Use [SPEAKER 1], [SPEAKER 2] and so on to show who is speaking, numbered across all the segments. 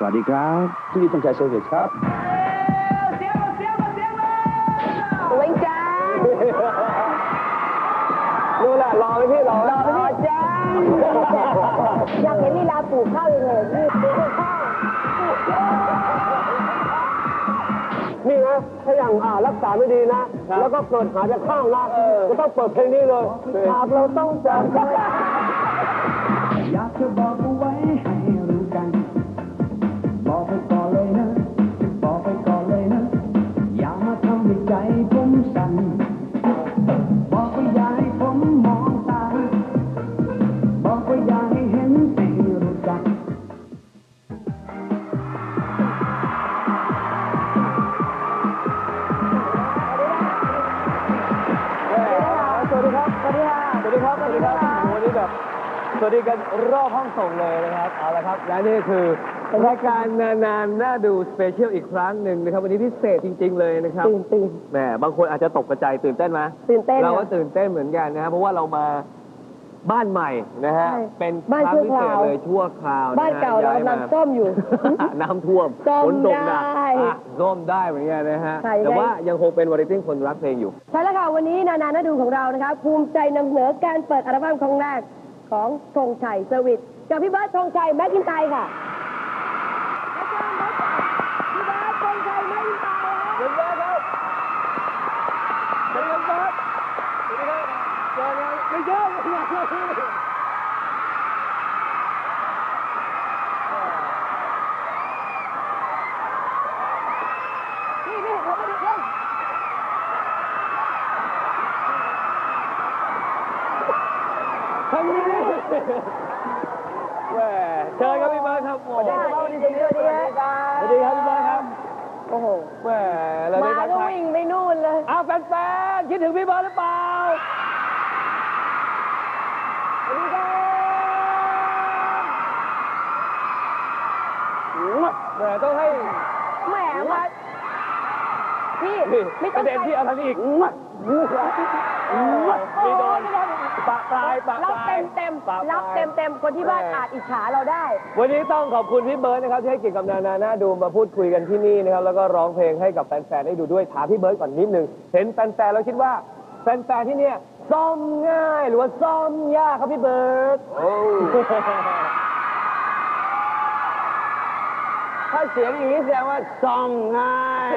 [SPEAKER 1] สวัสดีครับ
[SPEAKER 2] ที่นี่ต้องใจเซอร์วิสครับ
[SPEAKER 3] เว้งจ้า
[SPEAKER 2] ดูแหละรอไหมพี่รอ
[SPEAKER 3] รอพี่จ้าอยากเห็นลีลาปลูกข้าวเลยเลยนี่ปลูกข้าว
[SPEAKER 2] นี่นะถ้าอย่างอ่ารักษาไม่ดีนะ แล้วก็เกิดหายจากข้างนะก็ต้องเปิดเพลงนี้เลยหากเราต้องจากกัน
[SPEAKER 4] สวั
[SPEAKER 2] สดีกันรอบห้องส่งเลยนะครับ เอาละครับ และนี่คือรายการนานๆน่าดูสเปเชียลอีกครั้งหนึ่งนะครับ วันนี้พิเศษจริง ๆ เลยนะครับ
[SPEAKER 3] ตื่นตื่น
[SPEAKER 2] แหมบางคนอาจจะตกกระจายตื่นเต้นไหม
[SPEAKER 3] ตื่นเต้น
[SPEAKER 2] เราก็
[SPEAKER 3] อะ
[SPEAKER 2] ตื่นเต้นเหมือนกันนะครับเพราะว่าเรามาบ้านใหม่นะฮะ
[SPEAKER 3] ใช่
[SPEAKER 2] เป็น
[SPEAKER 3] บ้าน
[SPEAKER 2] ครั้ง
[SPEAKER 3] ชั่ว
[SPEAKER 2] พิ
[SPEAKER 3] ค
[SPEAKER 2] เศ
[SPEAKER 3] ราว
[SPEAKER 2] ษเลยชั่วคราวนะฮะ
[SPEAKER 3] บ้านเก่าเรา
[SPEAKER 2] ย้ย
[SPEAKER 3] กำลังซ่อมอยู่
[SPEAKER 2] น้ำท่วม
[SPEAKER 3] ซ่อม
[SPEAKER 2] ฝนตกหนัก
[SPEAKER 3] ได้
[SPEAKER 2] อะซ่อมได้เหมือนกันนะฮะ
[SPEAKER 3] ใช่
[SPEAKER 2] แต่
[SPEAKER 3] ได้
[SPEAKER 2] ว่ายังคงเป็นวาไรตี้คนรักเพลงอยู่
[SPEAKER 3] ใช่แล้วค่ะ วันนี้นานานาดูของเรานะคะภูมิใจนำเสนอการเปิดอัลบั้มครั้งแรก ของธงชัยเซอร์วิสกับพี่เบิร์ดธงชัยแม็กกินไตค่ะพี่เบิร์ดธงชัยแม็กกินไต
[SPEAKER 2] สวัสดีครับสวัสดีครับสวัสดีครับเจอกันไม่เจอกัน
[SPEAKER 3] พี่พี่เราไม่ได้เล่น
[SPEAKER 2] ทางนี้ แหมเชิญครับพี่เบิร์ดครับผม
[SPEAKER 3] ได้สวัสดีสวัสดีครับ
[SPEAKER 2] สวัสดีครับพี่เบิร์ดครับ
[SPEAKER 3] โอ้โห
[SPEAKER 2] แหมเราได้
[SPEAKER 3] มา
[SPEAKER 2] ทัก
[SPEAKER 3] ก็
[SPEAKER 2] ทาย
[SPEAKER 3] วิ่งไปนู่นเลย
[SPEAKER 2] อ้าวแฟนๆคิดถึงพี่เบิร์ดหรือเปล่า
[SPEAKER 3] สวัสดีครับ
[SPEAKER 2] แหมต้องให้
[SPEAKER 3] แหมมาพี่
[SPEAKER 2] นี่
[SPEAKER 3] ไม่
[SPEAKER 2] ป
[SPEAKER 3] ต้อง
[SPEAKER 2] ระเด็นที่เอาทางนี้อีกมีโดน ปะปลายปะ
[SPEAKER 3] รับ
[SPEAKER 2] ปลาย
[SPEAKER 3] เต็มเต็ม
[SPEAKER 2] ปะปลาย
[SPEAKER 3] รับเต็มเต็มคนที่บ้านอาจอิจฉาเราได้
[SPEAKER 2] วันนี้ต้องขอบคุณพี่เบิร์ดนะครับที่ให้เกียรติกับนานาหน้าดูมาพูดคุยกันที่นี่นะครับแล้วก็ร้องเพลงให้กับแฟนๆได้ดูด้วยถามพี่เบิร์ดก่อนนิดนึงเห็นแฟนๆแล้วคิดว่าแฟนๆที่เนี่ยซ่อมง่ายหรือว่าซ่อมยากครับพี่เบิร์ดโอ้ถ้าเสียงอย่างนี้แสดงว่าซ่อมง่าย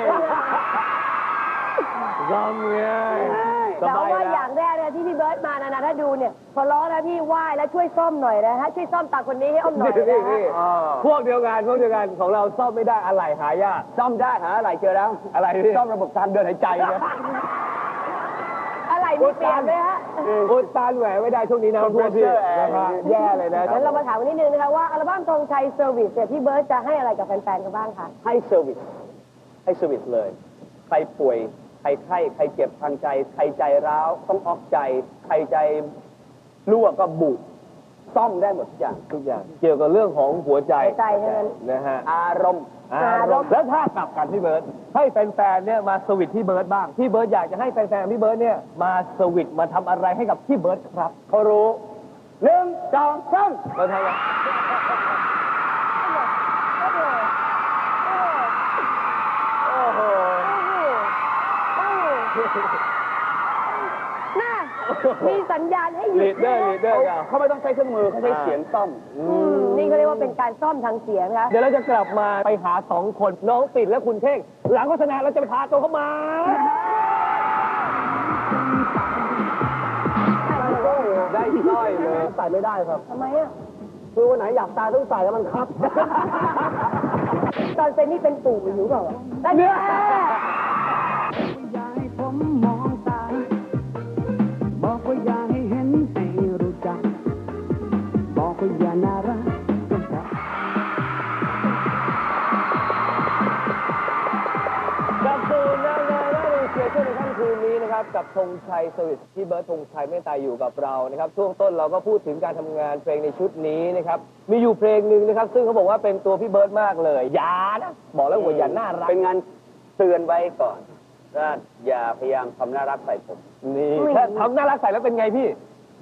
[SPEAKER 2] ซ่อมง่าย ส
[SPEAKER 3] แต่
[SPEAKER 2] บาย
[SPEAKER 3] ว่าอ
[SPEAKER 2] แล้
[SPEAKER 3] ย่าว งแรกเนี่ยที่พี่เบิร์ตมานะนะถ้าดูเนี่ยพอร้องนะพี่ไหว้แล้วช่วยซ่อมหน่อยนะฮะช่วยซ่อมตาคนนี้ให้อ้อมหน่อย
[SPEAKER 2] นี่
[SPEAKER 3] นะ
[SPEAKER 2] นี่
[SPEAKER 3] ฮะ
[SPEAKER 2] พวกเดียวกันพวกเดียวกันของเราซ่อมไม่ได้อะไรหายาก
[SPEAKER 5] ซ่อมได้หาอะไรเจอแล้ว
[SPEAKER 2] อะไรพี่
[SPEAKER 5] ซ่อมระบบทางเดินหายใจนะ
[SPEAKER 3] อะไรมีเปลี่ยนไหมฮะ
[SPEAKER 2] อุดตาแหวไม่ได้ช่วงนี้นะพวกพี่นะครับแย่เลยนะ
[SPEAKER 3] งั้นเรามาถามกันนิดนึงนะคะว่าอัลบั้มธงชัยเซอร์วิสเนี่ยพี่เบิร์ตจะให้อะไรกับแฟนๆกันบ้างคะ
[SPEAKER 5] ให้เซอร์วิสให้เซอร์วิสเลยใครป่วย ใครไข้ใครเจ็บทางใจ ใครใจร้าวต้องออกใจ ใครใจรั่วก็บุซ่อมได้หมดทุกอย่าง
[SPEAKER 2] ทุกอย่าง เกี่ยวกับเรื่องของหัวใจ
[SPEAKER 3] หัวใจเท่านั้น
[SPEAKER 2] นะฮะ
[SPEAKER 5] อารมณ์
[SPEAKER 2] อารมณ์ แล้วถ้ากลับกันพี่เบิร์ตให้แฟนๆเนี่ยมาสวิตพี่เบิร์ตบ้างพี่เบิร์ตอยากจะให้แฟนๆพี่เบิร์ตเนี่ยมาสวิตมาทำอะไรให้กับพี่เบิร์ตครับ
[SPEAKER 5] เขารู้หนึ่งสองสาม
[SPEAKER 2] มาทำอะไรโอ้โห
[SPEAKER 3] น่ามีสัญญาณให้หยุ
[SPEAKER 2] ลี
[SPEAKER 3] ด
[SPEAKER 2] ดเดอร์ลีดเดอร์
[SPEAKER 5] เขาไม่ต้องใช้เครื่องมือเขาใช้เสียงซ่อม
[SPEAKER 3] อืมนี่เขาเรียกว่าเป็นการซ่อมทางเสียงนะคะ
[SPEAKER 2] เดี๋ยวเราจะกลับมาไปหาสองคนน้องปิดและคุณเท่ง หลังโฆษณาเราจะไปพาตัวเข้ามาได้สร้อยเลย
[SPEAKER 5] ใส่ไม่ได้ครับ
[SPEAKER 3] ทำไมอะ
[SPEAKER 5] คือวันไหนอยากตายต้องใส่แล้วมันครับ
[SPEAKER 3] ตอนเป็นนี่เป็นปู่อยู่เปล่าอะนั่น
[SPEAKER 2] ธงชัยสวิสที่เบิร์ดธงชัยเมตตาอยู่กับเรานะครับ ช่วงต้นเราก็พูดถึงการทำงานเพลงในชุดนี้นะครับ มีอยู่เพลงหนึ่งนะครับ ซึ่งเขาบอกว่าเป็นตัวพี่เบิร์ดมากเลยอย่านะบอกแล้วว่าอย่าน่ารัก
[SPEAKER 5] เป็นงานเตือนไว้ก่อนว่าอย่าพยายามทำน่ารักใส่ผม
[SPEAKER 2] นี่ถ้าทำน่ารักใส่แล้วเป็นไงพี่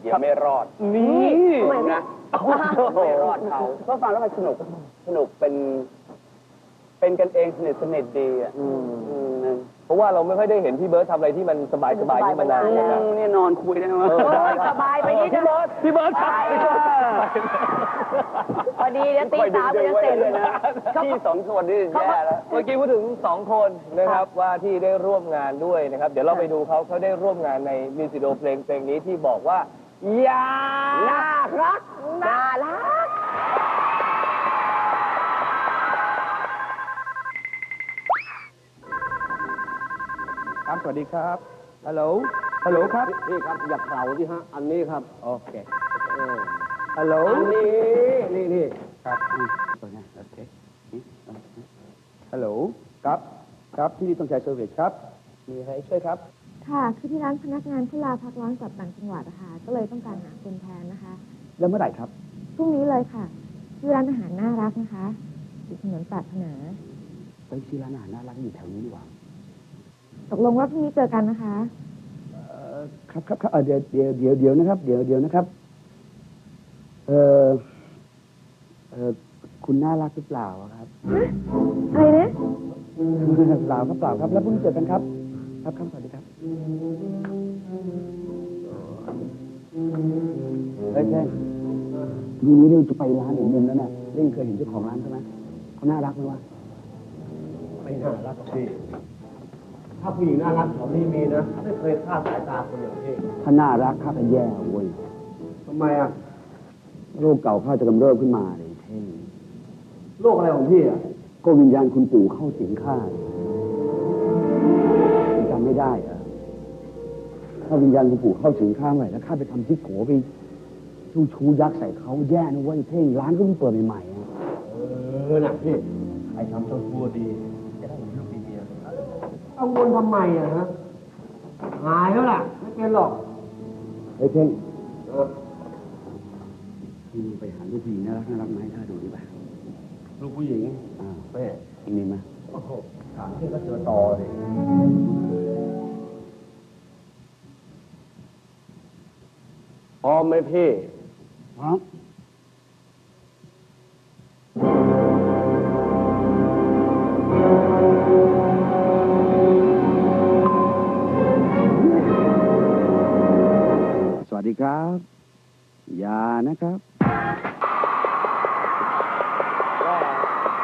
[SPEAKER 5] เดี๋ยวไม่รอด
[SPEAKER 2] นี่
[SPEAKER 3] ทำไม
[SPEAKER 5] นะ
[SPEAKER 2] โอ้โห
[SPEAKER 5] ไม่รอดเขาก็ฟังแล้วมันสนุกสนุกเป็น เป็นกันเองสนิทสนิทดีอะ
[SPEAKER 2] อืม
[SPEAKER 5] อืม
[SPEAKER 2] เพราะว่าเราไม่ค่อยได้เห็นพี่เบิร์ตทำอะไรที่มันสบายสบายๆนี่มานาน
[SPEAKER 5] อื
[SPEAKER 2] นะครับ
[SPEAKER 5] มนี่นอนคุยได้ไหม
[SPEAKER 2] เออ
[SPEAKER 3] โอ้ยสบายไปนิด
[SPEAKER 2] พี่
[SPEAKER 3] นะ
[SPEAKER 2] เบิร์ตพี่เบิร์ตครับ
[SPEAKER 3] พอดีเดี๋ยวตีสามจะเสร็จ
[SPEAKER 5] เลยนะพี่สองคนนี่แย่แล้ว
[SPEAKER 2] เมื่อกี้พูดถึงสองคนนะครับว่าที่ได้ร่วมงานด้วยนะครับ เดี๋ยวเราไปดูเขาเขาได้ร่วมงานในมิวสิกวิดีโอเพลงเพลงนี้ที่บอกว่าอย่า
[SPEAKER 3] น่ารักน่ารัก
[SPEAKER 2] ครับ สวัสดีครับ ฮัลโหล ฮัลโหลครับ
[SPEAKER 1] นี่ครับอย่าเผาที่ฮะ อันนี้ครับ
[SPEAKER 2] โอเคฮัลโหล
[SPEAKER 1] อันนี้ นี่นี่
[SPEAKER 2] ครับอืมโอเคฮัลโหล ครับ ครับที่นี่ต้องใช้เซอร์วิสครับ มีอะไรช่วยครับ
[SPEAKER 6] ค่ะ คือที่ร้านพนักงานผู้ลาพักร้อนกลับต่างจังหวัดอะค่ะก็เลยต้องการหาคนแทนนะคะ
[SPEAKER 2] แล้วเมื่อไหร่ครับ
[SPEAKER 6] พรุ่งนี้เลยค่ะ ชื่อร้านอาหารน่ารักนะคะอยู่ถนนปรารถนา
[SPEAKER 1] ไปชื่อร้านอาหารน่ารักอยู่แถวนี้ดีกว่า
[SPEAKER 6] ตกลงว่าพรุ่งนี้เจอกันนะคะ
[SPEAKER 1] เอ่อครับครับครับเอ่อเดี๋ยวเดี๋ยวเดี๋ยวเดี๋ยวนะครับ เดี๋ยวเดี๋ยวนะครับ เออเออคุณน่ารักหรือเปล่าอะครับ
[SPEAKER 6] อะไรนะ
[SPEAKER 1] เปล่าครับเปล่าครับ แล้วเพิ่งเจอกันครับ ครับครับสวัสดีครับเฮ้ยแท่งทีนี้เราจะไปร้านอีกมุมแล้วนะเร่งเคยเห็นเจ้าของร้านใช่ไหมเขาน่ารักไหมวะ
[SPEAKER 7] ไม่น่ารักพี่ ถ้าผู้หญิงน่ารักแถวนี้มีนะ ไม่เคยฆ่าสายตาคนอย่างพี่
[SPEAKER 1] ถ้าน่ารักข้าก็แย่เว้ย
[SPEAKER 7] ทำไมอะ
[SPEAKER 1] โรคเก่าข้าจะกำเริบขึ้นมาเลยเท่ง
[SPEAKER 7] โรคอะไรของพี่อะ
[SPEAKER 1] ก็วิญญาณคุณปู่เข้าสิงข้ายังจำไม่ได้เหรอะถ้าวิญญาณคุณปู่เข้าสิงข้าเมื่อไหร่แล้วข้าไปทำที่โกไปชูชูยักษ์ใส่เขาแย่นะเว้ยเท่งร้านก็เพิ่งเปิดใหม่ๆอะ
[SPEAKER 7] เออน่ะพี่ใครทำต้องตัวดี จะได้มีลูกมีเมีย กังวลทำไมอะฮะหายแล้วล่ะ ไม่เป็นหรอก
[SPEAKER 1] เฮ้ยเท่ง
[SPEAKER 7] เออ
[SPEAKER 1] พี่มึงไปหาลูกผู้หญิงน่ารักน่ารักมาให้ข้าดูดิป่ะ
[SPEAKER 7] ลูกผู้หญิง
[SPEAKER 1] อ่า
[SPEAKER 7] แม่
[SPEAKER 1] เองมีไหม
[SPEAKER 7] โอ้โหถามที่ก็เจอต่อเลยพร้อมไหมพี่
[SPEAKER 1] พร้อม วัสดีครับ อย่านะครับ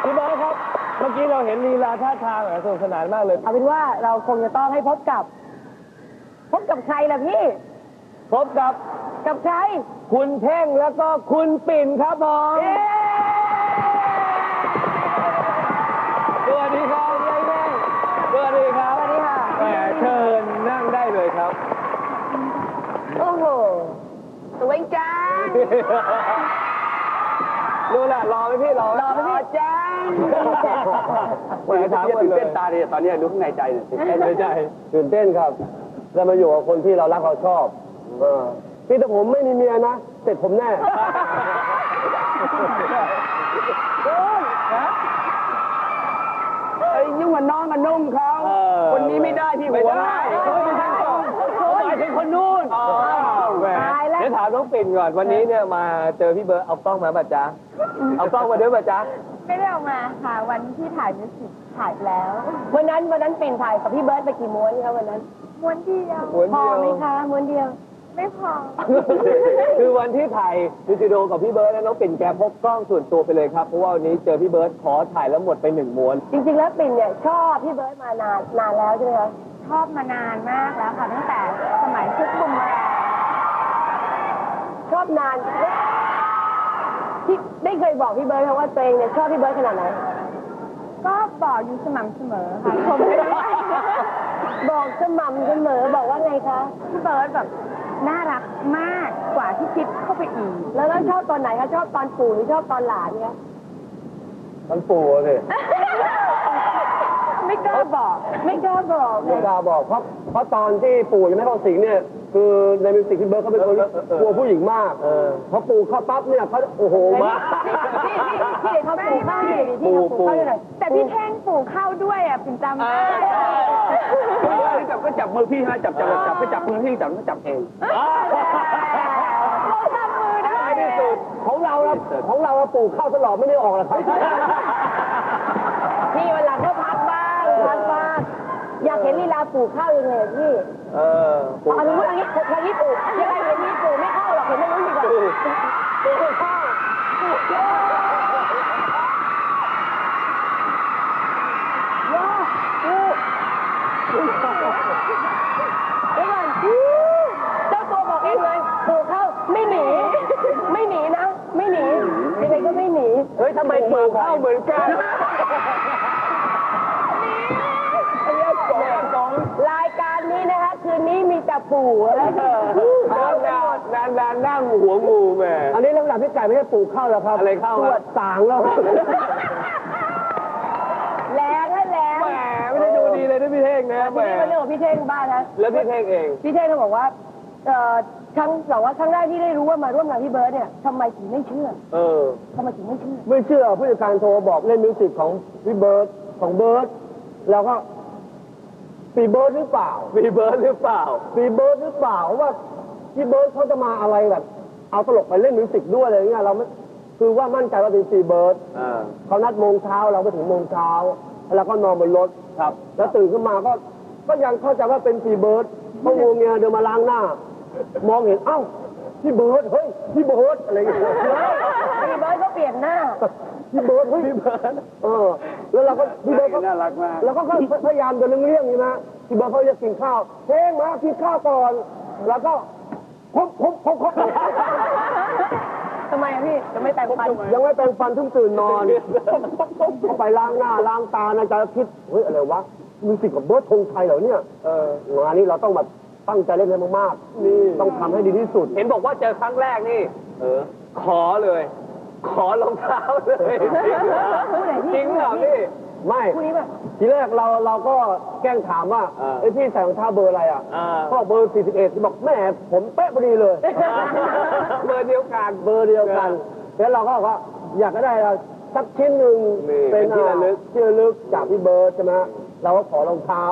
[SPEAKER 2] พี่เบิร์ตครับ เมื่อกี้เราเห็นลีลาท่าทางแบบสนุกสนานมากเลย
[SPEAKER 3] เอาเป็นว่าเราคงจะต้องให้พบกับ พบกับใครล่ะพี่
[SPEAKER 2] พบกับ
[SPEAKER 3] กับใคร
[SPEAKER 2] คุณเท่งแล้วก็คุณปิ่นครับผมส งดูแหละรอไหมพี่รอ
[SPEAKER 3] รอไหมพี่
[SPEAKER 2] จังแหมถาม
[SPEAKER 5] ตื่
[SPEAKER 2] ตื่
[SPEAKER 5] น
[SPEAKER 2] น
[SPEAKER 5] เต้
[SPEAKER 2] เต้
[SPEAKER 5] น
[SPEAKER 2] น
[SPEAKER 5] ตา
[SPEAKER 2] ตา
[SPEAKER 5] ดีตอนนี้ดูข้างในใจหน่อยสิ
[SPEAKER 2] ไม่ใช่
[SPEAKER 7] ตื่นเต้นครับแล้วมาอยู่กับคนที่เรารักเราชอบเออพี่แต่ผมไม่มีเมียนะเสร็จผมแน่
[SPEAKER 5] เอ้ยยุ่งกับน้องกับนุ่มเขา
[SPEAKER 2] ปิ่นก่อนวันนี้เนี่ยมาเจอพี่เบิร์ดเอากล้องมาป่ะจ๊ะเอากล้องมาด้วยป่ะจ๊ะ
[SPEAKER 6] ไม่ได้เอามาค่ะ วันที่ถ่ายมิวสิกถ่ายไปแล้ว
[SPEAKER 3] วันนั้นวันนั้นปิ่นถ่ายกับพี่เบิร์ตไปกี่ม้วนคะวันนั้น
[SPEAKER 6] ม้วนเดียว
[SPEAKER 2] ม้วน
[SPEAKER 3] พอ
[SPEAKER 2] เดียว
[SPEAKER 3] ไหมคะม้วนเดียว
[SPEAKER 6] ไม่พอ
[SPEAKER 2] คือวันที่ถ่ายมิวสิกวิดีโอกับพี่เบิร์ดนะน้องปิ่นแกพกกล้องส่วนตัวไปเลยครับเพราะว่าวันนี้เจอพี่เบิร์ดขอถ่ายแล้วหมดไปหนึ่งม้วน
[SPEAKER 3] จริงๆแล้วปิ่นเนี่ยชอบพี่เบิร์ตมานานนานแล้วใช่ไหมคะ
[SPEAKER 6] ชอบมานานมากแล้วค่ะตั้งแต่สมัยชุดบุมแรง
[SPEAKER 3] ชอบนานที่ได้เคยบอกพี่เบิร์ตคะว่าตัวเองเนี่ยชอบพี่เบิร์ตขนาดไหน
[SPEAKER 6] ก็บอกอยู่สม่ำเสมอค่ะชมไม่ได้
[SPEAKER 3] บอกสม่ำเสมอบอกว่าไงคะ
[SPEAKER 6] พี่เบิร์ดแบบน่ารักมากกว่าที่คิดเข้าไปอีก
[SPEAKER 3] แล้วแล้วชอบตอนไหนคะชอบตอนปู่หรือชอบตอนหลานคะ
[SPEAKER 7] มันปู่เลย
[SPEAKER 6] ไม่กล้าบอก
[SPEAKER 3] ไม่กล้าบอก
[SPEAKER 7] ไม่กล้าบอกเพราะเพราะตอนที่ปู่ยังไม่เข้าสิงเนี่ย คือในมิวสิกพี่เบิร์ดเขาเป็นคนกลัวผู้หญิงมาก
[SPEAKER 2] เพราะ
[SPEAKER 7] ปูเข้าปั๊บเนี่ยเขาโอ้โหมา
[SPEAKER 3] พี่เขาปูกข้าอยู่ปลูก
[SPEAKER 6] แต่พี่เท่งปลูกข้าวด้วยอะผมจำได้
[SPEAKER 5] จับก็จับมือพี่ฮะจับจับจับไปจับมือพี่จับก็จับเองของ
[SPEAKER 7] เราของเราปลูกข้าวตลอดไม่ได้ออกหรอกครับ
[SPEAKER 3] พี่วัาหลัง เห็นลีลาปลูกข้าวยังไงอะพี่
[SPEAKER 2] เออปลูก
[SPEAKER 3] อันนี้อันนี้ทางนี้ปลูกยังไงเห็นนี่ปลูกไม่เข้าหรอกเห็นไม่รู้ดีกว่าปลูกข้าวปลูกข้าวว้าวปลูกเดี๋ยวก่อนเจ้าตัวบอกเองเลยปลูกข้าวไม่หนี ไม่หนีนะ ไม่หนียังไงก็ไม่หนี
[SPEAKER 2] เฮ้ยทำไมปลูกข้าวเหมือนกัน
[SPEAKER 3] ปู่อะไร
[SPEAKER 2] นานนานนานนานนั่งหัวงูแม่
[SPEAKER 7] อันนี้ลักษณะพี่ไก่ไม่ได้ปลูกข้าแล้วครับ
[SPEAKER 2] อะไรข้า
[SPEAKER 7] ต
[SPEAKER 2] ครั
[SPEAKER 7] วจสางแล้วครับ
[SPEAKER 3] แรงและแรง
[SPEAKER 2] แหมไม่ได้ดูดีเลยนะพี่เท่งนะแหม
[SPEAKER 3] นี้เป็นเรื่องของพี่เท่งบ้านนะ
[SPEAKER 2] แล้วพี่เท่งเอง
[SPEAKER 3] พี่เท่งเขาบอกว่าเอ่อครั้งบอกว่าครั้งแรกที่ได้รู้ว่ามาร่วมงานพี่เบิร์ดเนี่ยทำไมถึงไม่เชื่อ
[SPEAKER 2] เออ
[SPEAKER 3] ทำไมถึงไม่เชื่อ
[SPEAKER 7] ไม่เชื่อผู้จัดการโทรบอกเล่นมิวสิกของพี่เบิร์ดของเบิร์ดเราก็ ปีเบิร์ดหรือเปล่า
[SPEAKER 2] มีเบิร์ดหรือเปล่า
[SPEAKER 7] ปีเบิร์ดหรือเปล่าว่าพี่เบิร์ดเขาจะมาอะไรแบบ เอาตลกไปเล่นมิวสิกด้วยอะไรเงี้ยเราไม่คือว่ามั่นใจว่าเป็นปีเบิร์ด
[SPEAKER 2] อ่า
[SPEAKER 7] เขานัดโมงเช้าเราไปถึงโมงเช้าแล้วก็นอนบนรถ
[SPEAKER 2] ครับ
[SPEAKER 7] แล้วตื่นขึ้นมาก็ก็ยังเข้าใจว่าเป็นปีเบิร์ดเพราะงวงเงียเดินมาล้างหน้า มองเห็นเอ้าพี่เบิร์ดเฮ้ย พี่เบิร์ดอะไรอย่างเงี้ย
[SPEAKER 3] พี่เบิร์ดเขาเปลี่ยนหน้า
[SPEAKER 7] พี่เบิร์ดเฮ้ยพี่เบิร์ดเออ แล้วเราก็พี่เบิร์ดก็
[SPEAKER 2] น่ารักมาก
[SPEAKER 7] แล้วก็พยายามจะเลี่ยงๆนี่นะพี่เบิร์ดเขาจะกินข้าวเพ่งมากินข้าวก่อน แล้วก็พบพบพบพบ
[SPEAKER 3] ทำไมอะพี่จะไม่แต่งฟัน
[SPEAKER 7] ยังไม่แปรงฟันเพิ่งตื่นนอนเข้าไปล้างหน้าล้างตาในใจก็คิด เฮ้ยอะไรวะมีสิทธิ์กับเบิร์ดธงชัยเหรอเนี่ยเอองานนี้เราต้องแบบ ตั้งใจเล่นให้มากๆนี่ต้องทำให้ดีที่สุด
[SPEAKER 2] เห็นบอกว่าเจอครั้งแรกนี่ เออ ขอเลย ขอรองเท้าเลยจริงเหรอพี่
[SPEAKER 7] ไม่
[SPEAKER 3] คู่นี้ป่ะ
[SPEAKER 7] ทีแรกเราเราก็แกล้งถามว่า
[SPEAKER 2] อ่า
[SPEAKER 7] ไอ้ยพี่ใส่รองเท้าเบอร์อะไรอะ
[SPEAKER 2] อ่า
[SPEAKER 7] ก็บอกเบอร์ 41 บอกแม่ผมเป๊ะพอดีเลย
[SPEAKER 2] เบอร์เดียวกัน
[SPEAKER 7] เบอร์เดียวกัน แล้วเราก็บอกว่าอยากจะได้สักชิ้นหนึ่ง
[SPEAKER 2] นี่เป็นที่ระลึก
[SPEAKER 7] ที่ระลึกจากพี่เบิร์ดใช่ไหมเราก็ขอรองเท้า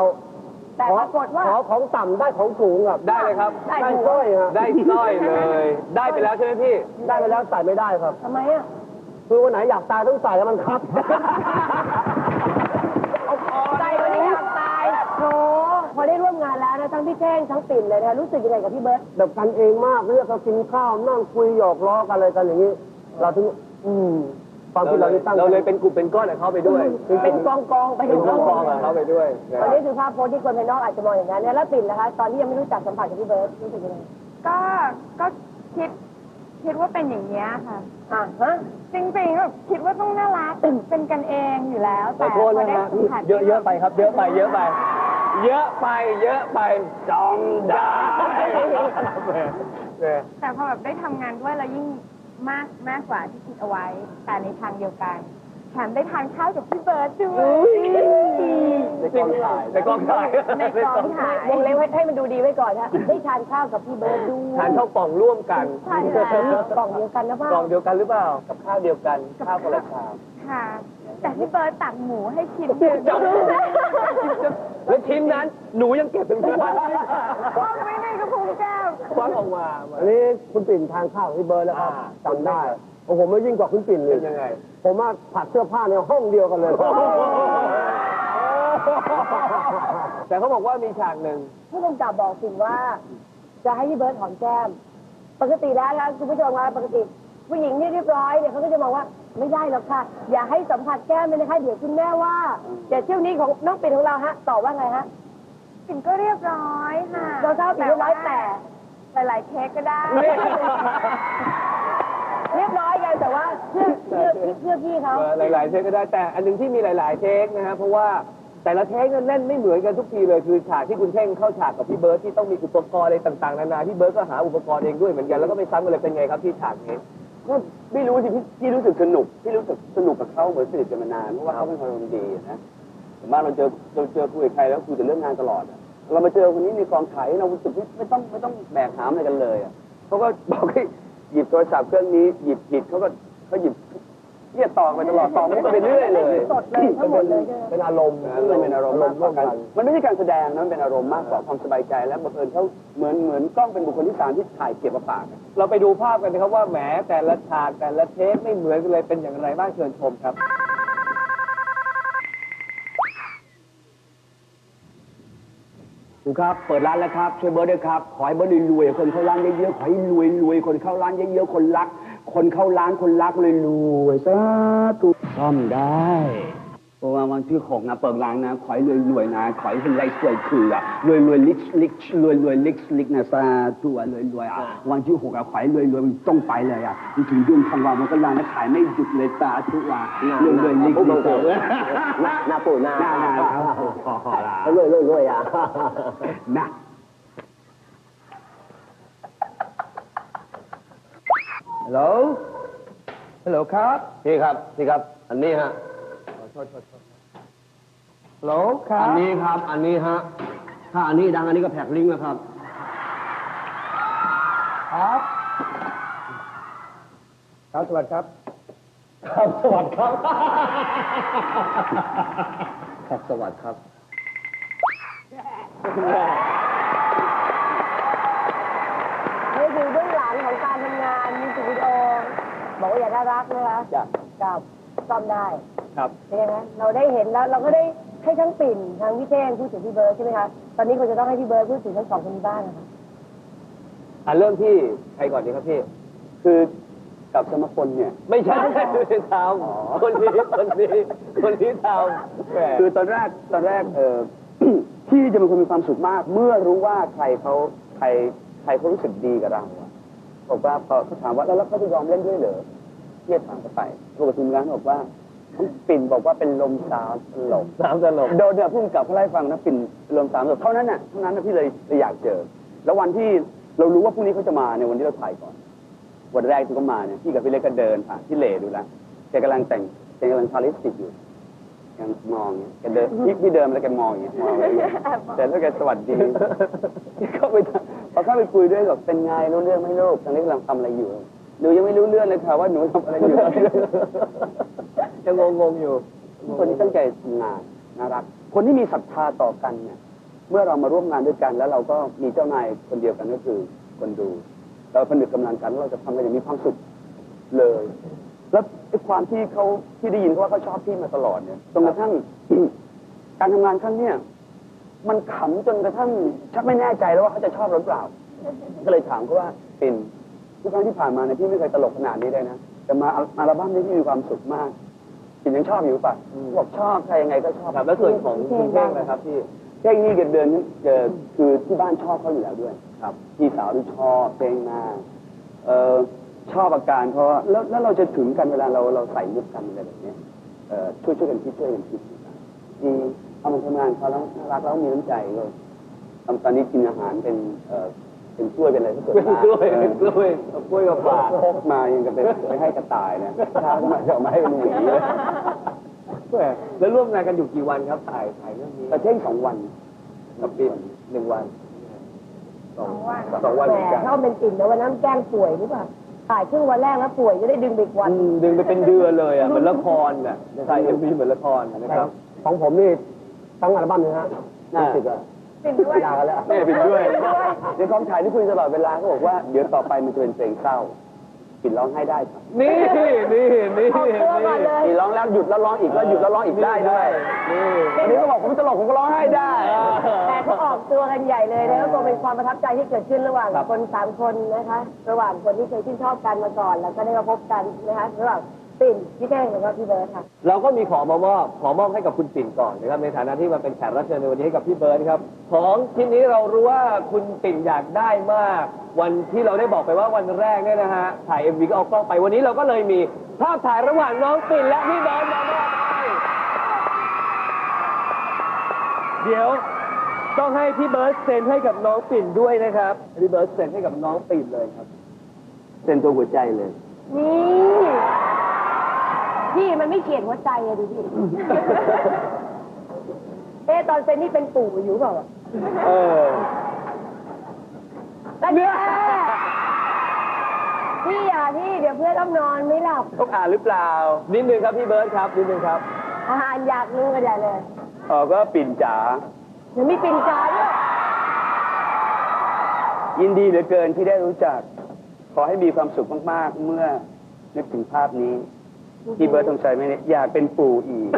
[SPEAKER 3] แต่ปรากฏว่า
[SPEAKER 7] ขอของต่ำได้ของสูงอะ
[SPEAKER 2] ได้เลยครับ
[SPEAKER 3] ได้
[SPEAKER 7] ได้
[SPEAKER 3] ถูก
[SPEAKER 7] สร้อยฮะ
[SPEAKER 2] ได้สร้อยเลย ได้ไปแล้วใช่ไหมพี่
[SPEAKER 7] ได้ไปแล้วใส่ไม่ได้ครับ
[SPEAKER 3] ทำไมอะ
[SPEAKER 7] คือวันไหนอยากตายต้องใส่แล้วมันครับ
[SPEAKER 3] ใจวันนี้อยากตายโถพอได้ร่วมงานแล้วนะทั้งพี่เท่งทั้งปิ่นเลยนะรู้สึกยังไงกับพี่เบิร์ด
[SPEAKER 7] แบบกันเองมากเรียกเขากินข้าวนั่งคุยหยอกล้อกันอะไรกันอย่างนี้ เราถึง อืม ความคิดเราที่ตั้ง
[SPEAKER 2] เราเลยเป็นกลุ่มเป็นก้อนกับเขาไปด้วย
[SPEAKER 3] เป็นกองกองๆไป
[SPEAKER 2] เป็นกองกองกับเขาไปด้วยนะ
[SPEAKER 3] ตอนนี้คือภาพโพสต์ที่คนภายนอกอาจจะมองอย่างนั้นเนี่ยแล้วปิ่นนะคะ ตอนที่ยังไม่รู้จักสัมผัสกับพี่เบิร์ดรู้สึกยังไง
[SPEAKER 6] ก็ก็คิดคิดว่าเป็นอย่างนี้ยค่ะ
[SPEAKER 3] อะฮะ
[SPEAKER 6] จริงๆก็คิดว่าต้องน่ารักเป็นกันเองอยู่แล้ว
[SPEAKER 2] ขอ
[SPEAKER 6] แต่
[SPEAKER 2] โทษนะ
[SPEAKER 6] พได้
[SPEAKER 2] ฮะ
[SPEAKER 6] สัมผัส
[SPEAKER 2] เยอะเยอะไปครับ เยอะไป เยอะไป เยอะไป เยอะไปจองได้ แหม
[SPEAKER 6] แต่พอแบบได้ทำงานด้วยแล้วยิ่ง มากมากกว่าที่คิดเอาไว้ แต่ในทางเดียวกันแถมได้ทานข้าวกับพี่เบิร์ดด้วย
[SPEAKER 2] ในกองถ่ายในกองถ่าย
[SPEAKER 6] ในกองถ่าย
[SPEAKER 3] วงเล็บให้ให้มันดูดีไว้ก่อนนะได้ทานข้าวกับพี่เบิร์ดด้วย
[SPEAKER 2] ทานข้าวกล่องร่วมกัน
[SPEAKER 6] ใช่แล้ว
[SPEAKER 3] กล่องเดียวกันนะพ่
[SPEAKER 2] กล่องเดียวกันหรือเปล่า กับข้าวเดียวกันข้าวคนละชาม
[SPEAKER 6] ค่ะ แต่พี่เบิร์ดตักหมูให้ชิ้นหนึ่ง
[SPEAKER 2] แล้วชิ้นนั้นหนูยังเก็บถึงทุกวันนี้
[SPEAKER 6] วางไว้ในกระพุ้งแก้ว
[SPEAKER 2] ควักออกมา
[SPEAKER 7] อันนี้คุณปิ่นทานข้าวกับพี่เบิร์ดแล้วครับ
[SPEAKER 2] อ่า
[SPEAKER 7] จำได้โอ้ผมไม่ยิ่งกว่าคุณปิ่นเล
[SPEAKER 2] เป็
[SPEAKER 7] ย
[SPEAKER 2] นยังไง
[SPEAKER 7] ผมว่าผัดเสื้อผ้าในห้องเดียวกันเลย
[SPEAKER 2] แต่เขาบอกว่ามีฉากหนึ่ง
[SPEAKER 3] ผู้กำกับบอกสิว่า จะให้พี่เบิร์ดหอมแก้ม ปกติแล้วนะคุณผู้ชมคะปกติผู้หญิงที่เรียบร้อยเนี่ยเขาก็จะบอกว่า ไม่ได้หรอกค่ะ อย่าให้สัมผัสแก้มเลยนะคะ เดี๋ยวคุณแม่ว่า แต่เที่ยวนี้ของน้องปิ่นของเราฮะตอบว่าไงฮะ
[SPEAKER 6] ปิ่นก็เรียบร้อยค่ะ
[SPEAKER 3] เราทราบปิ่นเรียบร้อยแต่
[SPEAKER 6] แต่หลายๆเค้กก็ได้
[SPEAKER 3] เรียบร้อยกันแต่ว่าเชื่อเชื่อเชื่อพี่เขา
[SPEAKER 2] เออหลายๆเทคก็ได้แต่อันหนึงที่มีหลาย ๆ เทคนะฮะเพราะว่าแต่ละเทคนั้นเล่นไม่เหมือนกันทุกทีเลยคือฉากที่คุณเท่งเข้าฉากกับพี่เบิร์ตที่ต้องมีอุปกรณ์อะไรต่างๆนานาพี่เบิร์ตก็หาอุปกรณ์เองด้วยเหมือนกันแล้วก็ไม่ซ้ำกันเลยเป็นไงครับที่ฉากนี้
[SPEAKER 5] ก็ไม่รู้สิพี่พี่รู้สึกสนุกพี่รู้สึกสนุกกับเขาเหมือนสนิทกันมานานเพราะว่าเขาเป็นคนอารมณ์ดีอะนะแต่บ้านเราเจอเราเจอคุยกับใครแล้วคุยแต่เรื่องงานตลอดอะเรามาเจอคนนี้ในกองถ่ายเรารู้สึกไม่ไม่ต้องไม่ต้องแบกหามอะไรกันเลยอะเขาก็บอกให้หยิบโทรศัพท์เครื่องนี้หยิบผิดเขาก็เขาหยิบ เนี่ยต่อไปตลอดต่อมุกไปเรื่อยเลย
[SPEAKER 3] สดเลยทั้งหมดเลยใช่ไหม
[SPEAKER 7] เป็นอารมณ์
[SPEAKER 5] นะมันเป็นอารมณ์มากกว่ากัน มันไม่ใช่การแสดงนะมันเป็นอารมณ์มากกว่าความสบายใจและบังเอิญเขาเหมือนเหมือนกล้องเป็นบุคคลที่สามที่ถ่ายเก็บมาฝากอะ
[SPEAKER 2] เราไปดูภาพกันนะครับว่าแหมแต่ละฉากแต่ละเทปไม่เหมือนกันเลยเป็นอย่างไรบ้างเชิญชมครับ
[SPEAKER 5] ครูครับเปิดร้านแล้วครับช่วยเบิร์ดด้วยครับขอให้เบิร์ดรวยๆคนเข้าร้านเยอะๆขอให้รวยรวยๆคนเข้าร้านเยอะๆคนรัก คนเข้าร้านคนรักรวยรวยๆสาธุซ่อมได้เพราะว่าวันที่หกนะเปิดร้านนะขอให้รวยรวยๆนะขอให้เป็นไรสวยคืออะรวยรวยๆลิกลิกรวยรวยๆลิกลิกนะสาธุอะรวยรวยๆอะวันที่หกอะขอให้รวยรวยๆมันต้องไปเลยอะมันถึงเดือนธันวามันก็ร้านนะขายไม่หยุดเลยสาธุอะรวยรวยๆลิกลิก
[SPEAKER 7] หน้าปูหน้า
[SPEAKER 5] หน้าหน้าพอพอละ
[SPEAKER 7] รวยรวยรวยอะ
[SPEAKER 5] นะ
[SPEAKER 2] ฮัลโหล ฮัลโหลครับ
[SPEAKER 7] พี่ครับพี่ครับ อันนี้ฮะ
[SPEAKER 2] ฮัลโหลครับ
[SPEAKER 7] อันนี้ครับ อันนี้ฮะ ถ้าอันนี้ดังอันนี้ก็แผกลิงก์นะครับ
[SPEAKER 2] ครับครับสวัสดีครับ
[SPEAKER 7] ครับสวัสดีครับ ครับสวัสดีครับ
[SPEAKER 3] นี่คือเบื้องหลัง ของการทำงานมิวสิกวิดีโอบอกว่าอย่าน่ารักนะคะ
[SPEAKER 2] จ้ะ
[SPEAKER 3] กับซ่อมได้
[SPEAKER 2] ครับ
[SPEAKER 3] เป็นยังไงเราได้เห็นแล้วเราก็ได้ให้ทั้งปิ่นทั้งพี่เท่งพูดถึงพี่เบิร์ดใช่ไหมคะตอนนี้ควรจะต้องให้พี่เบิร์ดพูดถึงทั้งสองคนนี้บ้างนะคะ
[SPEAKER 2] อะเริ่มที่ใครก่อนดีครับพี่
[SPEAKER 5] คือกับสมพลเนี่ย
[SPEAKER 2] ไม่ใช่ไม่ได้ทำคนนี้คนนี้คนนี้ทำแหม
[SPEAKER 5] คือตอนแรกตอนแรกเออ พี่จะเป็นคนมีความสุขมาก เมื่อรู้ว่าใครเขาใครใครเขารู้สึกดีกับเราอะ บอกว่าพอเขาถามว่าแล้วแล้วเขาจะยอมเล่นด้วยเหรอพี่จะถามเขาไปปกติงานบอกว่าทั้งปิ่นบอกว่าเป็นลมสาวตลก
[SPEAKER 2] สามตลก
[SPEAKER 5] โดนเนี่ยพุ่งกลับเขาไล่าให้ฟังนะปิ่นลมสามตลกเท่านั้นน่ะเท่านั้นนะพี่เลยเลยอยากเจอ แล้ววันที่เรารู้ว่าพรุ่งนี้เขาจะมาในยวันที่เราถ่ายก่อน วันแรกที่เขามาเนี่ยพี่กับพี่เล็กก็เดินผ่านที่เหลดูแล้วแกกำลังแต่งแกกำลังทาลิปสติกอยู่ ยังมองอย่างเงี้ยแกเดินพี่พี่เดินมาแล้วแกมองอย่างเงี้ยมองอะไรอย่างเงี้ยแต่แล้วแกสวัสดีเข้าไปพอเข้าไปคุยด้วยบอกเป็นไงรู้เรื่องไหมลูกตอนนี้กำลังทำอะไรอยู่หนูยังไม่รู้เรื่องเลยค่ะว่าหนูทำอะไรอยู่
[SPEAKER 2] ยังงงๆอยู่
[SPEAKER 5] คนที่ตั้งใจทำงานน่ารัก คนที่มีศรัทธาต่อกันเนี่ย เมื่อเรามาร่วมงานด้วยกัน แล้วเราก็มีเจ้านายคนเดียวกันก็คือคนดู เราผนึกกำลังกันแล้วเราจะทำกันอย่างมีความสุขเลย แล้วไอ้ ความที่เขาที่ได้ยินเขาว่าเขาชอบพี่มาตลอดเนี่ยจนกระทั่ง การทำงานครั้งเนี้ยมันขำจนกระทั่งชักไม่แน่ใจแล้วว่าเขาจะชอบหรือเปล่า ก็เลยถามเขาว่าปินทุกครั้งที่ผ่านมาเนี่ยพี่ไม่เคยตลกขนาดนี้เลยนะแต่มาอัลบั้มนี้พี่มีความสุขมากปินยังชอบอยู่ป่ะเขาบอกชอบใครยังไงก็ชอบ
[SPEAKER 2] ครับแล้วส่วนของคุณเท่งนะครับพี่
[SPEAKER 5] เพลงนี้เกิดเดือนนี้เจอคือที่บ้านชอบเขาอยู่แล้วด้วย ครับพี่สาวที่ชอบเพลงมากเออ ชอบอาการเพราะว่าแล้วแล้วเราจะถึงกันเวลาเราเราใส่มุกกันอะไรแบบเนี้ยเออช่วยช่วยกันคิดช่วยกันคิดดีเอามาทำงานเขาแล้วน่ารักแล้วมีน้ำใจเลยตอนตอนนี้กินอาหารเป็นเออเป็นกล้วยเป็นอะไรที่เกิด
[SPEAKER 2] เป็นกล้วยเป็นกล้วยกล้วยกับปลา
[SPEAKER 5] พกมายังกับเป็นไปให้กระต่ายนะเช้าขึ้นมาจะเอามาให้เป็นหวีเลย
[SPEAKER 2] แหมแล้วร่วมงานกันอยู่กี่วันครับถ่ายถ่ายเรื่องนี้
[SPEAKER 5] แต่เที่ยงสองวัน
[SPEAKER 2] กับปิ่นหนึ่งวันสอง
[SPEAKER 6] วัน
[SPEAKER 2] สองวัน
[SPEAKER 3] แห
[SPEAKER 2] เหมือนกัน
[SPEAKER 3] มถ้าเป็นปิ่นแล้ววันนั้นแกล้งป่วยหรือเปล่า ถ่ายครึ่งวันแรกแล้วป่วยจะได้ดึงไปอีกวัน
[SPEAKER 2] อืมดึงไปเป็นเดือนเลยอะเหมือนละครอะถ่ายเอ็มวีเหมือนละครนะครับ
[SPEAKER 7] ของผมนี่ตั้งอัลบั้มเลยฮะ
[SPEAKER 5] น่า
[SPEAKER 7] สิบอะ
[SPEAKER 6] ปิ่นด้วย
[SPEAKER 7] ยาวแล้ว
[SPEAKER 5] แม่ปิดด้วยในกองถ่ายที่คุยตลอดเวลาเขาบอกว่าเดี๋ยวต่อไปมันจะเป็นเพลงเศร้า ปิดร้องให้ได้ครับ
[SPEAKER 2] นี่นี่นี่
[SPEAKER 3] ออกตัวก่อนเลย
[SPEAKER 5] ปิดร้องแล้วหยุดแล้วร้องอีกแล้วหยุดแล้วร้องอีกได้ด้วย
[SPEAKER 2] นี่
[SPEAKER 5] วันนี้ก็บอกผมตลกผมก็ร้องให้ได้
[SPEAKER 3] แต่เขาออกตัวกันใหญ่เลยนะก็เป็นความประทับใจที่เกิดขึ้นระหว่าง
[SPEAKER 2] ครับ
[SPEAKER 3] คนสามคนนะคะ ระหว่างคนที่เคยชื่นชอบกันมาก่อน แล้วก็ได้มาพบกันนะคะระหว่าง ปิ่นพี่เท่งแล้วก็พี่เบิร์ดค่ะ
[SPEAKER 2] เราก็มีของมามอบขอมอบให้กับคุณปิ่นก่อนนะครับในฐานะที่มาเป็นแขกรับเชิญในวันนี้ให้กับพี่เบิร์ดครับ ของชิ้นนี้เรารู้ว่าคุณปิ่นอยากได้มาก วันที่เราได้บอกไปว่าวันแรกเนี่ยนะฮะถ่ายเอ็มวีก็เอากล้องไปวันนี้เราก็เลยมีภาพถ่ายระหว่างน้องปิ่นและพี่เบิร์ดมามอบให้เดี๋ยวต้องให้พี่เบิร์ดเซ็นให้กับน้องปิ่นด้วยนะครับพี่เบิร์ดเซ็นให้กับน้องปิ่นเลยครับ
[SPEAKER 5] เซ็นตัวหัวใจเลย
[SPEAKER 3] นี่ พี่มันไม่เขียนหัวใจอะดิพี่ เอ๊ะตอนเซนนี่เป็นปู่อยู่เปล่าอะ
[SPEAKER 2] เออ
[SPEAKER 3] แล้วเนี่ยพี่อย่าพี่เดี๋ยวเพื่อนต้องนอนไม่หลับ
[SPEAKER 5] ต้องอ่านหรือเปล่า
[SPEAKER 2] นิดนึงครับพี่เบิร์ตครับ นิดนึงครับ
[SPEAKER 3] อาหารอยากรู้กันใหญ่เลย
[SPEAKER 5] เออก็ปิ่นจ๋า
[SPEAKER 3] เดี๋ยวมีปิ่นจาด้วย
[SPEAKER 5] ยินดีเหลือเกินที่ได้รู้จัก ขอให้มีความสุขมาก ๆ เมื่อนึกถึงภาพนี้ ที่เบิร์ตธงชัยไม่ได้อยากเป็นปู่อีก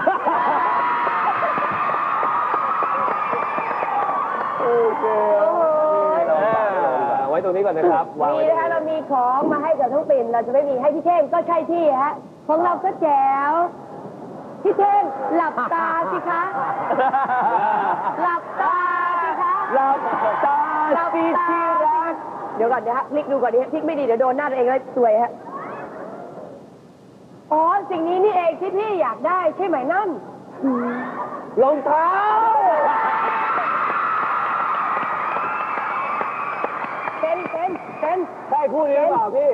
[SPEAKER 2] โอเคไว้ตรงนี้ก่อนนะครับวาง
[SPEAKER 3] มี
[SPEAKER 2] ไว้ตรง
[SPEAKER 3] นะคะ
[SPEAKER 2] นี้
[SPEAKER 3] เรามีของมาให้กับทั้งปิ่นเราจะไม่มีให้พี่เท่งก็ใช่ที่ฮะของเราก็แจ๋วพี่เท่งหลับตาสิคะ หลับตาสิคะ
[SPEAKER 2] หลับตา
[SPEAKER 3] หลับ
[SPEAKER 2] สิ
[SPEAKER 3] ตา
[SPEAKER 2] ที่รัก
[SPEAKER 3] เดี๋ยวก่อนเดี๋ยวฮะพลิกดูก่อนดิฮะพลิกไม่ดีเดี๋ยวโดนหน้าตัวเองแล้วสวยฮะ อ๋อสิ่งนี้นี่เองที่พี่อยากได้ใช่ไหมนั่น
[SPEAKER 2] รองเท้า
[SPEAKER 3] เซนเซนเซน
[SPEAKER 2] ใช่คู่นี้หรือเปล่าพี่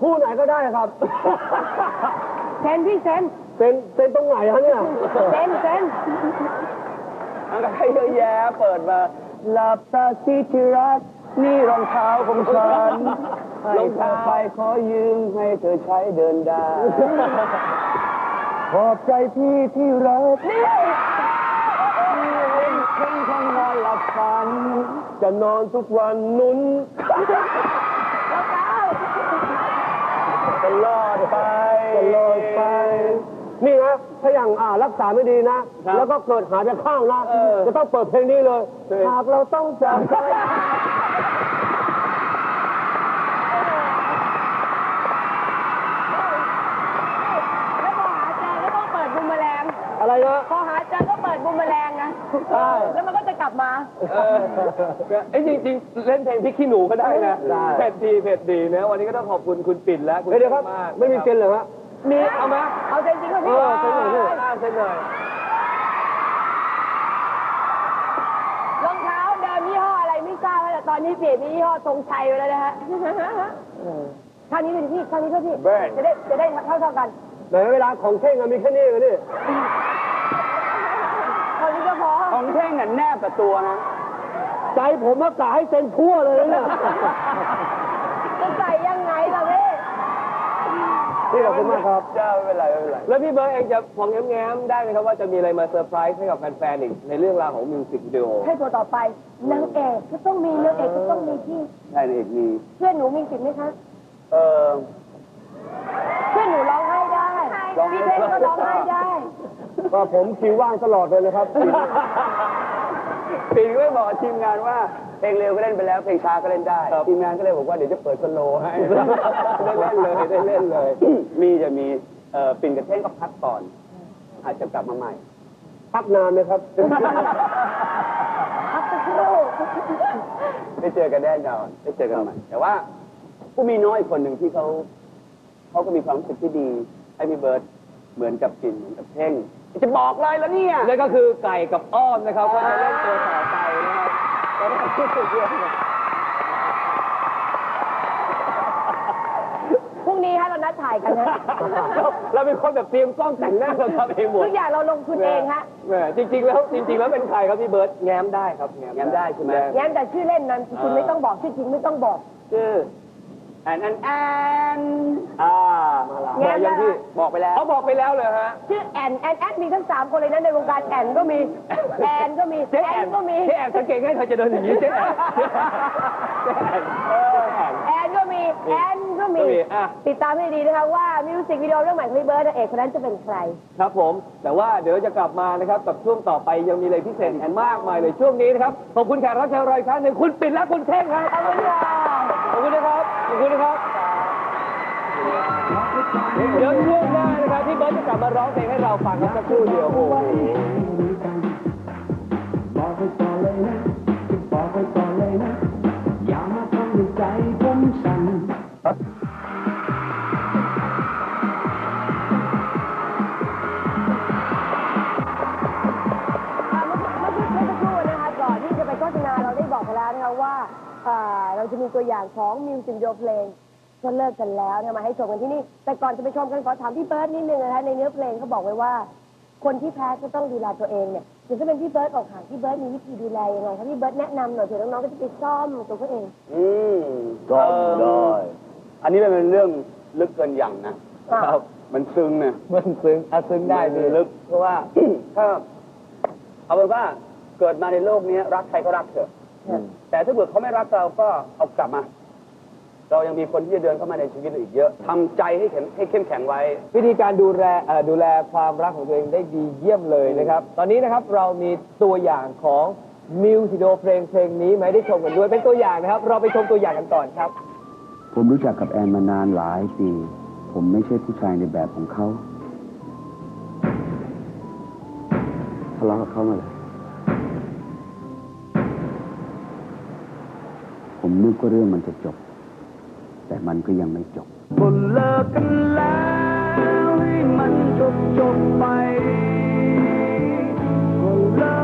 [SPEAKER 7] คู่ไหนก็ได้ครับ
[SPEAKER 3] เซนพี่เซน
[SPEAKER 7] เซ็นเซ็นตรงไหนฮะเนี่ย
[SPEAKER 3] เซนเซน
[SPEAKER 5] อะไรเยอะแยะเปิดมาหลับตาสิที่รัก นี่รองเท้าของฉันรองเท้าไปขอยืมให้เธอใช้เดินได้ขอบใจพี่ที่รักนี่ที่เห็นฉันของนอนหลับฝัน จะนอนทุกวันนุ้นตลอดไป
[SPEAKER 7] ตลอดไป นี่นะถ้าอย่างอ่ารักษาไม่ดีนะ
[SPEAKER 5] ครับ
[SPEAKER 7] แล้วก็เกิดหายไปข้างนะ
[SPEAKER 5] เออ
[SPEAKER 7] จะต้องเปิดเพลงนี้เลย หากเราต้องจากกัน
[SPEAKER 3] แล้วพอหาเจอก็ต้องเปิดบูมแมลง
[SPEAKER 7] อะไรนะ
[SPEAKER 3] พอหาเจอก็เปิ ดบูมแมลงนะ
[SPEAKER 7] ใช่
[SPEAKER 3] แล้วมันก็จะกลับมา
[SPEAKER 2] เออไอ้ยจริงๆ เล่นเพลงพริกขี้หนูก็ได้นะ
[SPEAKER 7] ได้
[SPEAKER 2] เผ็ดดีเผ็ดดีนะ วันนี้ก็ต้องขอบคุณคุณปิ่นและคุณ
[SPEAKER 7] เฮ้ยเดี๋ยวครับ
[SPEAKER 2] มาก
[SPEAKER 7] ไม่มีเซ็นเหรอฮะ
[SPEAKER 2] มีเอามา
[SPEAKER 3] เอาเซนจริงก็
[SPEAKER 2] เอ
[SPEAKER 3] พี่
[SPEAKER 2] อเซ็นหน่อยพี่เซ็นหน่อย
[SPEAKER 3] รองเท้าเดิมยี่ห้ออะไรไม่ทราบแต่ตอนนี้เปลี่ยนเป็นยี่ห้อทรงชัยไปแล้วนะฮะข้างนี้เป็นพี่ข้างนี้ก็พี่
[SPEAKER 5] แบน
[SPEAKER 3] จะได้จะได้เท่าเท่าๆกัน
[SPEAKER 7] แต่เวลาของเท่งอะมีแค่นี้เลยนี่
[SPEAKER 3] ข้างนี้ก็พอ
[SPEAKER 5] ของเท่งอะแนบกับตัวนะ
[SPEAKER 7] ใจผมมากะให้เซ็นพั่วเลยนะเนี่ย
[SPEAKER 3] จะใส่ยังไงล่ะพี่
[SPEAKER 7] พี่ขอบคุณมากครับ
[SPEAKER 5] เจ้าไม่เป็นไรไม่เป็นไร
[SPEAKER 2] แล้วพี่เบิร์ดเองจะพองแง้มๆได้ไหมครับว่าจะมีอะไรมาเซอร์ไพรส์ให้กับแฟนๆอีกในเรื่องราวของมิวสิกวิดีโอ
[SPEAKER 3] ให้ตัวต่อไปนางเอกก็ต้องมีนางเอกก็ต้องมีพี่
[SPEAKER 5] ใช่ในเอกมี
[SPEAKER 3] เพื่อนหนูมีสิทธิ์ไหมคะ
[SPEAKER 5] เออ
[SPEAKER 3] เพื่อนหนูร้องไห้ได้พี่เท่งก็ร้องไห้ได้
[SPEAKER 7] ก็ผมคิวว่างตลอดเลยนะครับ
[SPEAKER 5] ปีก็ไม่บอกกับทีมงานว่าเพลงเร็วก็เล่นไปแล้วเพลงช้าก็เล่นได้ ทีมงานก็เลยบอกว่าเดี๋ยวจะเปิดสโลว์ให้ ได้เล่นเลยได้เล่นเลย มีจะมีเอ่อปิ่นกับเท่งก็พักก่อน อาจจะกลับมาใหม่
[SPEAKER 7] พักนานไหมครับ
[SPEAKER 3] พักสักครู่
[SPEAKER 5] ได้เจอกันแน่นอนได้เจอกันใหม่แต่ว่าผู้มีน้อยคนหนึ่งที่เขาเขาก็มีความรู้สึกที่ดีให้พี่เบิร์ตเหมือนกับปิ่นเหมือนกับเท่ง จะบอกเลยแล้วเนี่ย
[SPEAKER 2] นั่นก็คือไก่กับอ้อมนะครับก็จะเล่นตัวต่อไปนะครับก็ต้องพูดถึงเรื่อง
[SPEAKER 3] พรุ่งนี้ฮะเรานัดถ่ายกันนะ
[SPEAKER 2] เราเป็นคนแบบเตรียมกล้องแต่งหน้าเราทำเองหมด
[SPEAKER 3] ทุกอย่างเราลงทุนเองฮะ
[SPEAKER 2] แหมจริง ๆ แล้วจริง ๆ แล้วเป็นใครครับพี่เบิร์ตแง้มได้ครับ
[SPEAKER 5] แง้มได้ใช่ไหม
[SPEAKER 3] แย้มแต่ชื่อเล่นนั้นคุณไม่ต้องบอกชื่อจริงไม่ต้องบอก
[SPEAKER 5] ชื่อ แอนแอนแอน
[SPEAKER 2] อ่า
[SPEAKER 3] แง้
[SPEAKER 2] บอก
[SPEAKER 3] ม
[SPEAKER 2] ยังพี่
[SPEAKER 5] บอกไปแล้ว
[SPEAKER 2] เขาบอกไปแล้วเลยฮะ
[SPEAKER 3] ชื่อแอนแอนแอนมีทั้งสามคนเลยนะในวงการแอนก็มีแอนก็มี
[SPEAKER 2] เจ๊
[SPEAKER 3] แอ
[SPEAKER 2] แอน
[SPEAKER 3] นก็มี
[SPEAKER 2] เจ๊แอนสังเกตง่ายเธอจะเดินอย่างนี้เจ๊แอนเจ๊แอนเออแอน
[SPEAKER 3] แอนก็มีแอนก็มี
[SPEAKER 2] ก็มีอะ
[SPEAKER 3] ติดตามให้ดีนะคะว่ามิวสิกวิดีโอเรื่องใหม่ของพี่เบิร์ดนางเอกคนนั้นจะเป็นใคร
[SPEAKER 2] ครับผม แต่ว่าเดี๋ยวจะกลับมานะครับกับช่วงต่อไปยังมีอะไรพิเศษอีกมากมายเลยช่วงนี้นะครับขอบคุณแขกรับเชิญเราอีกครั้งหนึ่งคุณปิ่นและคุณเท่งครับ
[SPEAKER 3] ขอบคุณค่ะ
[SPEAKER 2] ขอบคุณนะครับข อบคุณนะครับ เดี๋ยวช่วงหน้านะครับพี่เบิร์ตจะกลับมาร้องเพลงให้เราฟังครับสักครู่เดียวโอ้โห
[SPEAKER 4] บอกไปก่อนเลยนะบอกไปก่อนเลยนะ อย่ามาทำให้ใจผมสั่น
[SPEAKER 3] เมื่อเมื่อเมื่อสักครู่นะคะก่อนที่จะไปโฆษณาเราได้บอกไปแล้วนะคะว่า เราจะมีตัวอย่างของมิวสิกวิดีโอเพลงก็เลิกกันแล้วนะคะมาให้ชมกันที่นี่ แต่ก่อนจะไปชมกันขอถามพี่เบิร์ดนิดนึงนะคะในเนื้อเพลงเขาบอกไว้ว่า คนที่แพ้ก็ต้องดูแลตัวเองเนี่ยถึงจะเป็นพี่เบิร์ดออกห่างพี่เบิร์ดมีวิธีดูแลยังไงคะพี่เบิร์ดแนะนำหน่อยเผื่อน้องๆก็จะไปซ่อมตัวเขาเอง
[SPEAKER 5] อืม
[SPEAKER 1] ก็ได้
[SPEAKER 5] อันนี้มันเป็นเรื่องลึกเกินอย่างนะ
[SPEAKER 2] ครับ
[SPEAKER 5] มันซึ้งนะ
[SPEAKER 2] มันซึ้งอะซึ้งได้
[SPEAKER 5] มัน
[SPEAKER 2] พี่
[SPEAKER 5] ลึก เพราะว่า ถ้า เอาเป็นว่าเกิดมาในโลกนี้รักใครก็รักเถอะ แต่ถ้าเกิดเขาไม่รักเราก็เอากลับมา เรายังมีคนที่จะเดินเข้ามาในชีวิตเราอีกเยอะทำใจให้เข้มให้เข้มแข็งไว้
[SPEAKER 2] วิธีการดูแลเอ่อดูแลความรักของตัวเองได้ดีเยี่ยมเลยนะครับ ตอนนี้นะครับเรามีตัวอย่างของมิวสิกวิดีโอเพลงเพลงนี้มาให้ได้ชมกันด้วยเป็นตัวอย่างนะครับ เราไปชมตัวอย่างกันก่อนครับ
[SPEAKER 1] ผมรู้จักกับแอนมานานหลายปี ผมไม่ใช่ผู้ชายในแบบของเขาทะเลาะกับเขามาเลย นึกว่าเรื่องมันจะจบ แต่มันก็ยังไม่จบ
[SPEAKER 4] ก็เลิกกันแล้วให้มันจบจบไปก็เลิก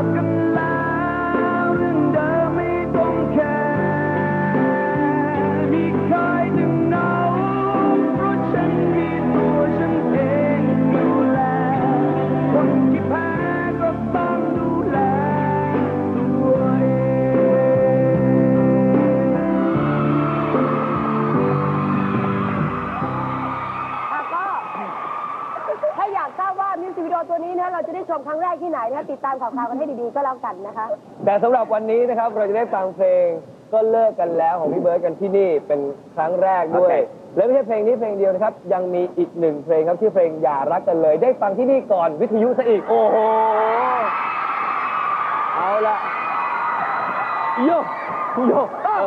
[SPEAKER 3] ชมครั้งแรกที่ไหนนะติดตามข่าวๆกันให้ดีๆก็แล้วกันนะคะ
[SPEAKER 2] แต่สำหรับวันนี้นะครับเราจะได้ฟังเพลงก็เลิกกันแล้วของพี่เบิร์ดกันที่นี่เป็นครั้งแรกด้วย
[SPEAKER 5] โอเค
[SPEAKER 2] และไม่ใช่เพลงนี้เพลงเดียวนะครับ ยังมีอีกหนึ่งเพลงครับที่เพลงอย่ารักกันเลย ได้ฟังที่นี่ก่อนวิทยุซะอีกโอ้โหเอาละโยโยอ้าว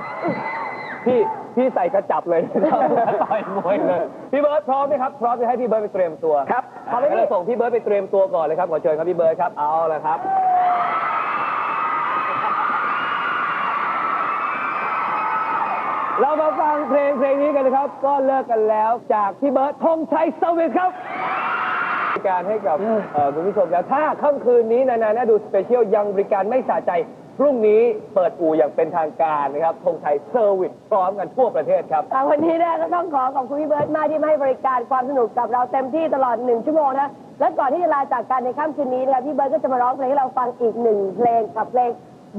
[SPEAKER 2] พี่ พี่ใส่กระจับเลยนะครับต่อยมวยเลย พี่เบิร์ดพร้อมไหมครับ พร้อมจะให้พี่เบิร์ดไปเตรียมตัว
[SPEAKER 5] ครับ
[SPEAKER 2] ขอให้เราส่งพี่เบิร์ดไปเตรียมตัวก่อนเลยครับ ขอเชิญครับพี่เบิร์ดครับ เอาละครับ เรามาฟังเพลงเพลงนี้กันนะครับ ก็เลิกกันแล้วจากพี่เบิร์ดธงชัยสวิทครับการให้กับเอ่อคุณผู้ชมแล้วถ้าค่ำคืนนี้นานาน่าดูสเปเชียลยังบริการไม่สะใจ พรุ่งนี้เปิดอู่อย่างเป็นทางการนะครับธงชัยเซอร์วิสพร้อมกันทั่วประเทศครับ
[SPEAKER 3] แต่วันนี้เนี่ยก็ต้องขอขอบคุณพี่เบิร์ตมากที่มาให้บริการความสนุกกับเราเต็มที่ตลอดหนึ่งชั่วโมงนะ และก่อนที่จะลาจากกันในค่ำคืนนี้นะคะพี่เบิร์ตก็จะมาร้องเพลงให้เราฟังอีกหนึ่งเพลงกับเพลง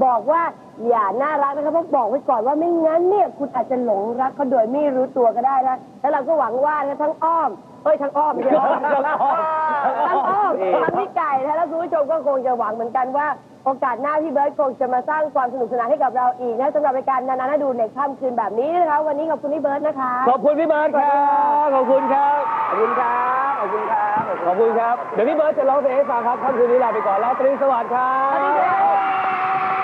[SPEAKER 3] บอกว่าอย่าน่ารักนะครับเพราะบอกไว้ก่อนว่าไม่งั้นเนี่ยคุณอาจจะหลงรักเขาโดยไม่รู้ตัวก็ได้นะแล้วเราก็หวังว่านะทั้งอ้อม เอ้ยทั้งอ้อมไม่ใช่อ้อม
[SPEAKER 2] ทั้งอ้อม
[SPEAKER 3] ทั้งอ้อมทั้งพี่ไก่นะแล้วคุณผู้ชมก็คงจะหวังเหมือนกันว่าโอกาสหน้าพี่เบิร์ตคงจะมาสร้างความสนุกสนานให้กับเราอีกนะสำหรับรายการนานาดูในค่ำคืนแบบนี้นะคะวันนี้ขอบคุณพี่เบิร์ตนะคะ
[SPEAKER 2] ขอบคุณพี่เบิร์ดครับขอบคุณครับ
[SPEAKER 5] ขอบคุณครับขอบคุณครับ
[SPEAKER 2] ขอบคุณครับเดี๋ยวพี่เบิร์ดจะร้องเพลงให้ฟังครับค่ำคืนนี้ลาไปก่อนราตรีสวัสดิ์ครับ
[SPEAKER 3] สวัสดีครับ
[SPEAKER 1] สวัสดีครับ